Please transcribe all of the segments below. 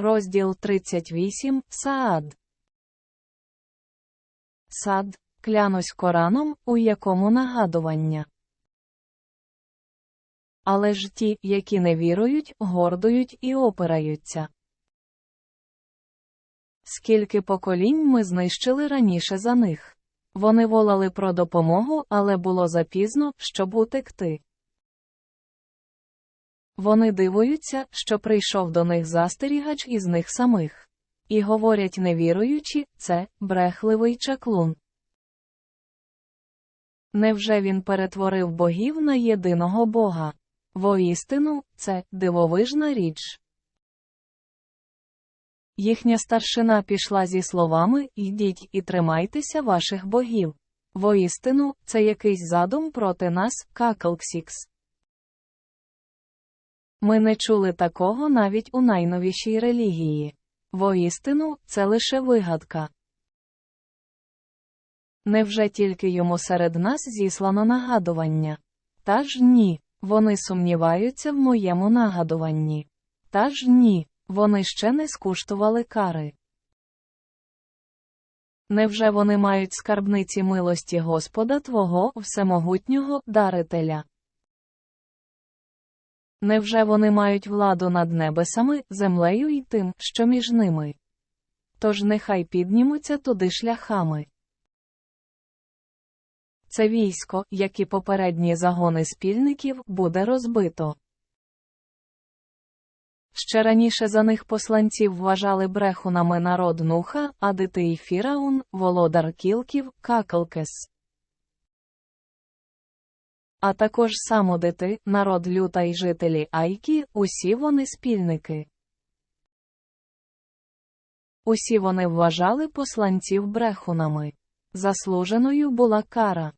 Розділ 38 Саад. Сад. Клянусь Кораном, у якому нагадування. Але ж ті, які не вірують, гордують і опираються. Скільки поколінь ми знищили раніше за них. Вони волали про допомогу, але було запізно, щоб утекти. Вони дивуються, що прийшов до них застерігач із них самих. І говорять невіруючи, це брехливий чаклун. Невже він перетворив богів на єдиного Бога? Воістину, це дивовижна річ. Їхня старшина пішла зі словами Йдіть і тримайтеся ваших богів. Воістину, це якийсь задум проти нас, Какалксікс. Ми не чули такого навіть у найновішій релігії. Воістину, це лише вигадка. Невже тільки йому серед нас зіслано нагадування? Та ж ні, вони сумніваються в моєму нагадуванні. Та ж ні, вони ще не скуштували кари. Невже вони мають скарбниці милості Господа Твого Всемогутнього Дарителя? Невже вони мають владу над небесами, землею і тим, що між ними? Тож нехай піднімуться туди шляхами. Це військо, як і попередні загони спільників, буде розбито. Ще раніше за них посланців вважали брехунами народ Нуха, Адити і Фіраун, володар Кілків, Какалкес. А також самодити, народ люта й жителі Айкі, усі вони спільники. Усі вони вважали посланців брехунами. Заслуженою була кара.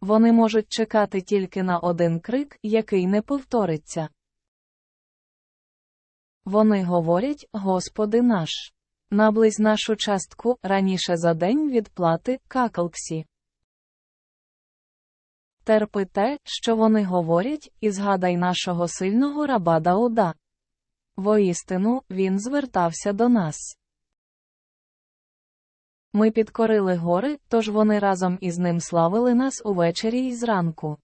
Вони можуть чекати тільки на один крик, який не повториться. Вони говорять, Господи наш. Наблизь нашу частку раніше за день відплати какалксі. Терпи те, що вони говорять, і згадай нашого сильного раба Дауда. Воістину, він звертався до нас. Ми підкорили гори, тож вони разом із ним славили нас увечері й зранку.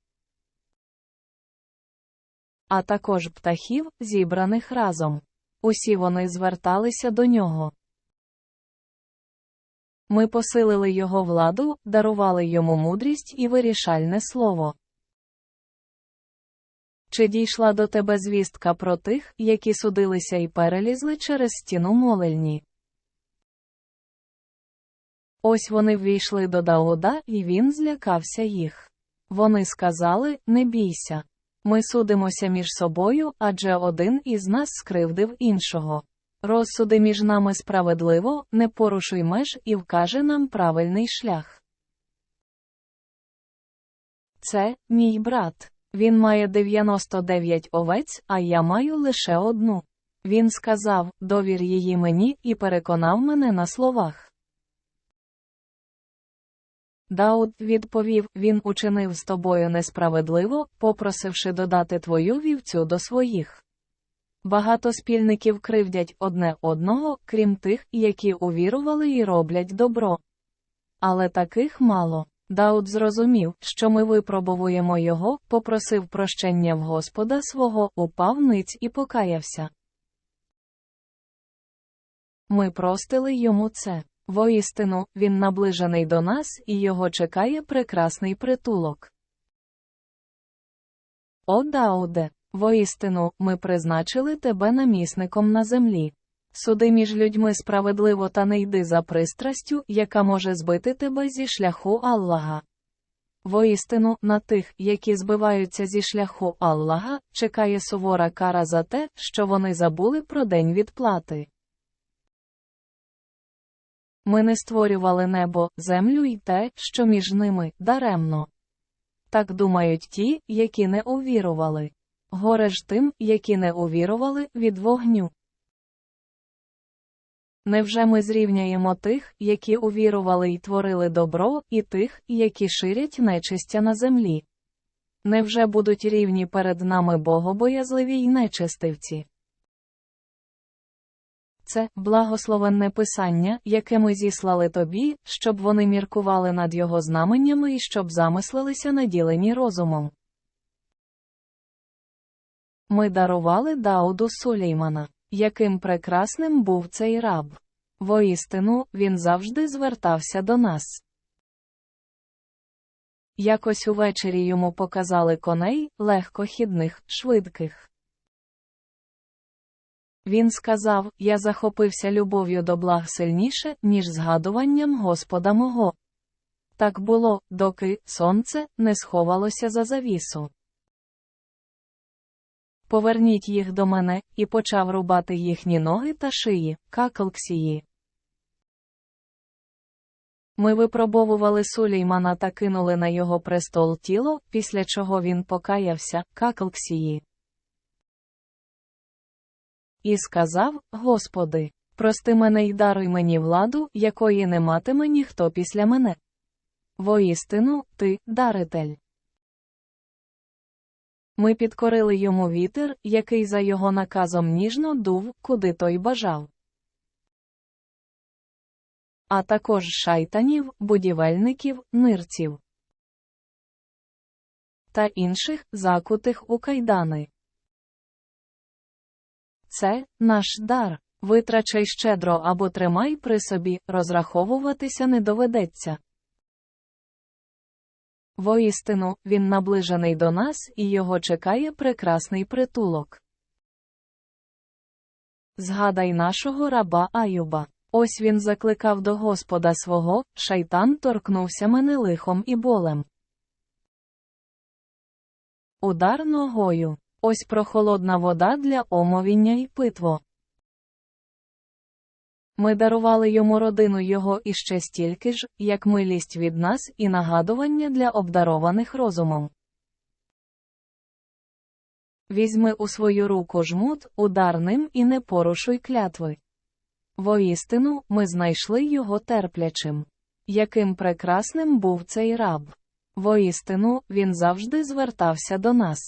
А також птахів, зібраних разом. Усі вони зверталися до нього. Ми посилили його владу, дарували йому мудрість і вирішальне слово. Чи дійшла до тебе звістка про тих, які судилися і перелізли через стіну молельні? Ось вони ввійшли до Дауда, і він злякався їх. Вони сказали: Не бійся. Ми судимося між собою, адже один із нас скривдив іншого. Розсуди між нами справедливо, не порушуй меж і вкаже нам правильний шлях. Це мій брат. Він має 99 овець, а я маю лише одну. Він сказав: довір її мені і переконав мене на словах. Дауд відповів: Він учинив з тобою несправедливо, попросивши додати твою вівцю до своїх. Багато спільників кривдять одне одного, крім тих, які увірували і роблять добро. Але таких мало. Дауд зрозумів, що ми випробовуємо його, попросив прощення в Господа свого, упав ниць і покаявся. Ми простили йому це. Воістину, він наближений до нас і його чекає прекрасний притулок. О Дауде, воістину, ми призначили тебе намісником на землі. Суди між людьми справедливо та не йди за пристрастю, яка може збити тебе зі шляху Аллаха. Воістину, на тих, які збиваються зі шляху Аллаха, чекає сувора кара за те, що вони забули про день відплати. Ми не створювали небо, землю і те, що між ними, даремно. Так думають ті, які не увірували. Горе ж тим, які не увірували від вогню. Невже ми зрівняємо тих, які увірували і творили добро, і тих, які ширять нечистя на землі? Невже будуть рівні перед нами богобоязливі й нечистивці? Це благословенне писання, яке ми зіслали тобі, щоб вони міркували над його знаменнями і щоб замислилися наділені розумом. Ми дарували Дауду Сулеймана, яким прекрасним був цей раб. Воістину, він завжди звертався до нас. Якось увечері йому показали коней, легкохідних, швидких. Він сказав: Я захопився любов'ю до благ сильніше, ніж згадуванням Господа мого. Так було, доки сонце не сховалося за завісу. Поверніть їх до мене, і почав рубати їхні ноги та шиї, какалксії. Ми випробовували Сулеймана та кинули на його престол тіло, після чого він покаявся, какалксії. І сказав, Господи, прости мене й даруй мені владу, якої не матиме ніхто після мене. Воістину, ти, даритель. Ми підкорили йому вітер, який за його наказом ніжно дув, куди той бажав. А також шайтанів, будівельників, нирців та інших, закутих у кайдани. Це наш дар. Витрачай щедро або тримай при собі, розраховуватися не доведеться. Воістину, він наближений до нас і його чекає прекрасний притулок. Згадай нашого раба Аюба. Ось він закликав до Господа свого, шайтан торкнувся мене лихом і болем. Удар ногою. Ось прохолодна вода для омовіння і питво. Ми дарували йому родину його іще стільки ж, як милість від нас і нагадування для обдарованих розумом. Візьми у свою руку жмут, удар ним і не порушуй клятви. Воістину, ми знайшли його терплячим. Яким прекрасним був цей раб. Воістину, він завжди звертався до нас.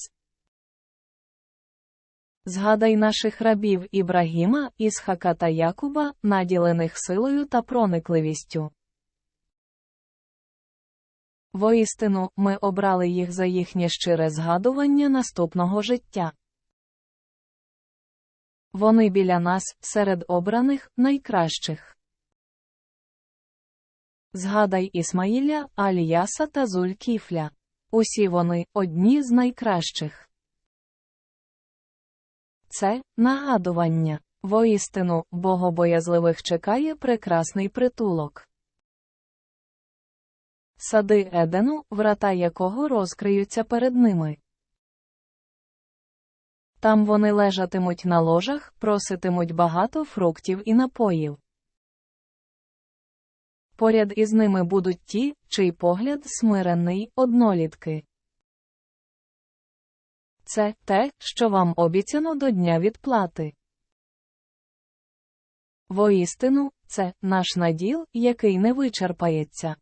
Згадай наших рабів Ібрагіма, Ісхака та Якуба, наділених силою та проникливістю. Воістину, ми обрали їх за їхнє щире згадування наступного життя. Вони біля нас, серед обраних, найкращих. Згадай Ісмаїля, Аліяса та Зулькіфля. Усі вони одні з найкращих. Це нагадування. Воістину, богобоязливих чекає прекрасний притулок. Сади Едену, врата якого розкриються перед ними. Там вони лежатимуть на ложах, проситимуть багато фруктів і напоїв. Поряд із ними будуть ті, чий погляд смиренний, однолітки. Це те, що вам обіцяно до дня відплати. Воістину, це наш наділ, який не вичерпається.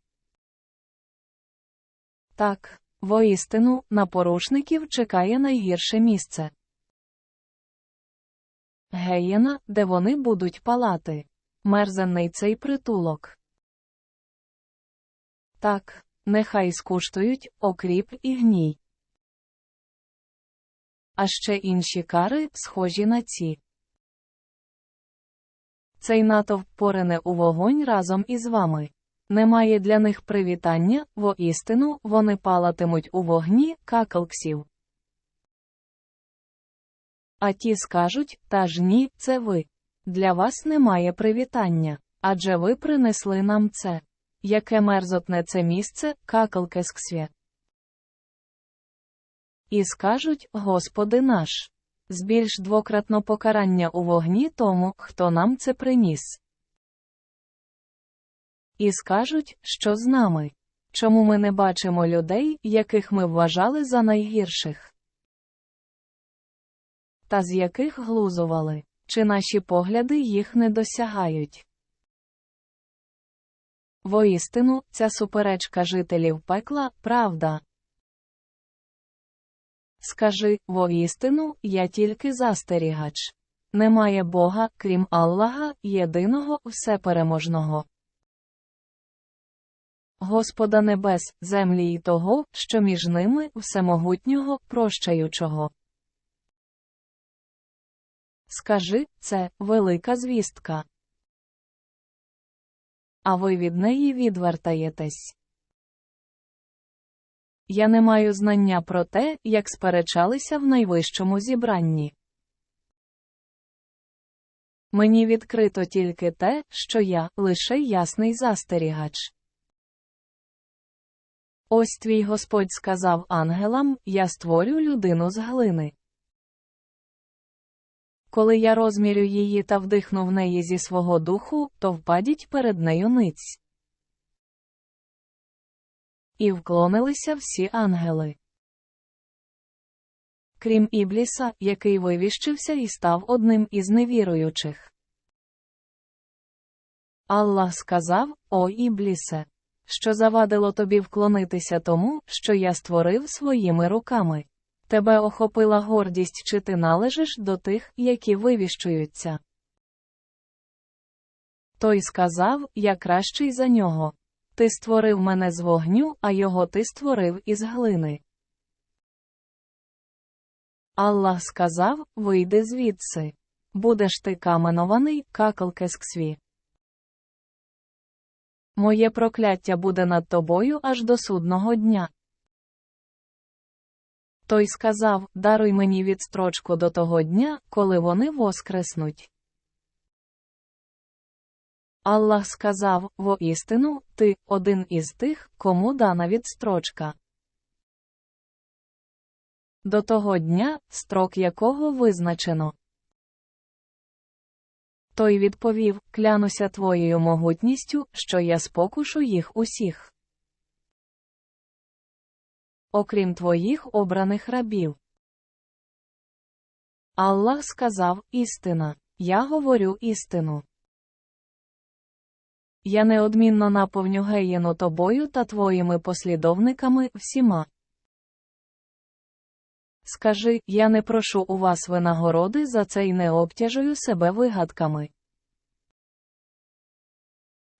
Так, воістину, на порушників чекає найгірше місце. Геєна, де вони будуть палати. Мерзенний цей притулок. Так, нехай скуштують окріп і гній. А ще інші кари, схожі на ці. Цей натовп порине у вогонь разом із вами. Немає для них привітання, воістину вони палатимуть у вогні какалксів. А ті скажуть, та ж ні, це ви. Для вас немає привітання. Адже ви принесли нам це. Яке мерзотне це місце, какалкесксвє. І скажуть, Господи наш. Збільш двократно покарання у вогні тому, хто нам це приніс. І скажуть, що з нами. Чому ми не бачимо людей, яких ми вважали за найгірших? Та з яких глузували, чи наші погляди їх не досягають? Воістину, ця суперечка жителів пекла правда. Скажи, воістину, я тільки застерігач. Немає Бога, крім Аллаха, єдиного всепереможного. Господа небес, землі і того, що між ними всемогутнього, прощаючого. Скажи, це велика звістка. А ви від неї відвертаєтесь. Я не маю знання про те, як сперечалися в найвищому зібранні. Мені відкрито тільки те, що я лише ясний застерігач. Ось твій Господь сказав ангелам: Я створю людину з глини. Коли я розмірю її та вдихну в неї зі свого духу, то впадіть перед нею ниць. І вклонилися всі ангели. Крім Ібліса, який вивіщився і став одним із невіруючих. Аллах сказав, О Іблісе, що завадило тобі вклонитися тому, що я створив своїми руками. Тебе охопила гордість, чи ти належиш до тих, які вивіщуються. Той сказав, я кращий за нього. Ти створив мене з вогню, а його ти створив із глини. Аллах сказав, вийди звідси. Будеш ти каменований, какалкесксві. Моє прокляття буде над тобою аж до судного дня. Той сказав, даруй мені відстрочку до того дня, коли вони воскреснуть. Аллах сказав, воістину, ти один із тих, кому дана відстрочка. До того дня, строк якого визначено. Той відповів, клянуся твоєю могутністю, що я спокушу їх усіх. Окрім твоїх обраних рабів. Аллах сказав, істина, я говорю істину. Я неодмінно наповню геєну тобою та твоїми послідовниками всіма. Скажи, я не прошу у вас винагороди за це й не обтяжую себе вигадками.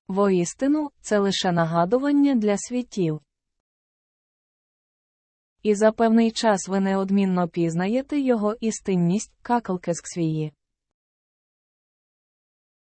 Воістину, це лише нагадування для світів. І за певний час ви неодмінно пізнаєте його істинність какалкесксвії.